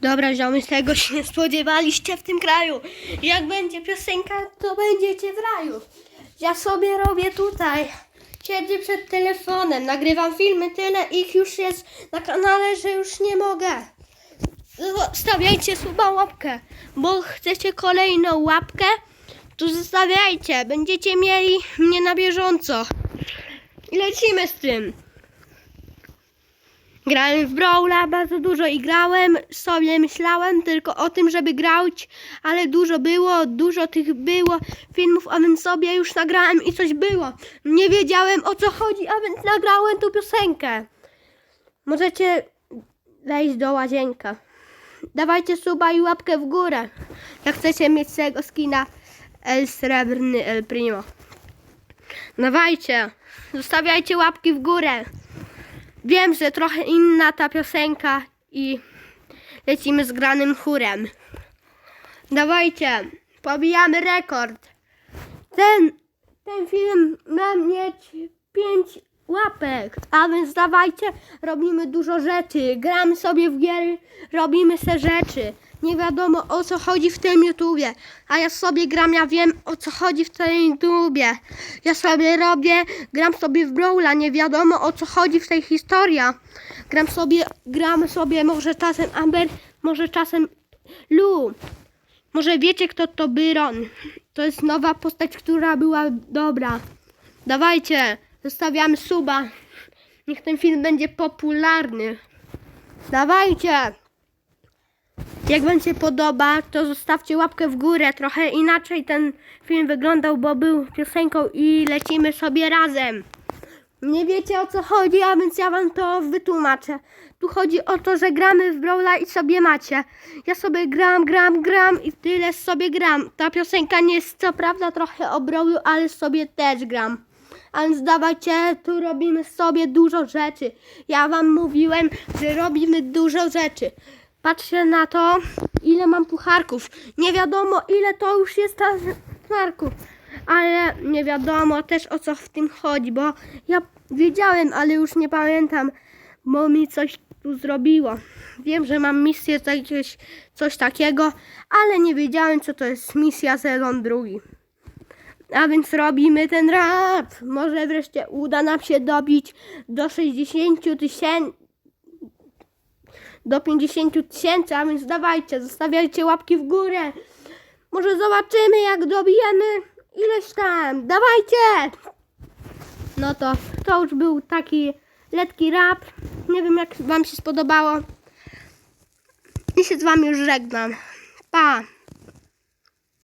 Dobra, ziomy, tego się nie spodziewaliście w tym kraju. Jak będzie piosenka, to będziecie w raju. Ja sobie robię tutaj. Siedzę przed telefonem, nagrywam filmy, tyle ich już jest na kanale, że już nie mogę. Stawiajcie suba łapkę, bo chcecie kolejną łapkę, to zostawiajcie. Będziecie mieli mnie na bieżąco. Lecimy z tym. Grałem w Brawla bardzo dużo i grałem, sobie myślałem tylko o tym, żeby grać, ale dużo było, dużo tych było filmów, a więc sobie już nagrałem i coś było. Nie wiedziałem o co chodzi, a więc nagrałem tu piosenkę. Możecie wejść do łazienka. Dawajcie suba i łapkę w górę, jak chcecie mieć tego skina El Srebrny El Primo. Dawajcie, zostawiajcie łapki w górę. Wiem, że trochę inna ta piosenka i lecimy z granym chórem. Dawajcie, pobijamy rekord. Ten, ten film ma mieć 5 łapek, a więc dawajcie, robimy dużo rzeczy, gramy sobie w giery, robimy se rzeczy. Nie wiadomo o co chodzi w tym YouTubie, a ja sobie gram, ja wiem o co chodzi w tym YouTubie. Ja sobie robię, gram sobie w Brawla, nie wiadomo o co chodzi w tej historii. Gram sobie, gramy sobie może czasem Amber, może czasem Lu. Może wiecie kto to Byron. To jest nowa postać, która była dobra. Dawajcie, zostawiamy suba. Niech ten film będzie popularny. Dawajcie. Jak Wam się podoba, to zostawcie łapkę w górę. Trochę inaczej ten film wyglądał, bo był piosenką i lecimy sobie razem. Nie wiecie o co chodzi, a więc ja Wam to wytłumaczę. Tu chodzi o to, że gramy w Brawla i sobie macie. Ja sobie gram, gram, gram i tyle sobie gram. Ta piosenka nie jest co prawda trochę o Brawlu, ale sobie też gram. A więc dawajcie, tu robimy sobie dużo rzeczy. Ja Wam mówiłem, że robimy dużo rzeczy. Patrzcie na to, ile mam pucharków. Nie wiadomo, ile to już jest pucharków. Ale nie wiadomo też o co w tym chodzi, bo ja wiedziałem, ale już nie pamiętam, bo mi coś tu zrobiło. Wiem, że mam misję coś takiego, ale nie wiedziałem, co to jest misja sezon drugi. A więc robimy ten rap. Może wreszcie uda nam się dobić do 60 tysięcy do 50 tysięcy, a więc dawajcie, zostawiajcie łapki w górę. Może zobaczymy, jak dobijemy ileś tam. Dawajcie! No to to już był taki letki rap. Nie wiem, jak Wam się spodobało. I się z Wami już żegnam. Pa!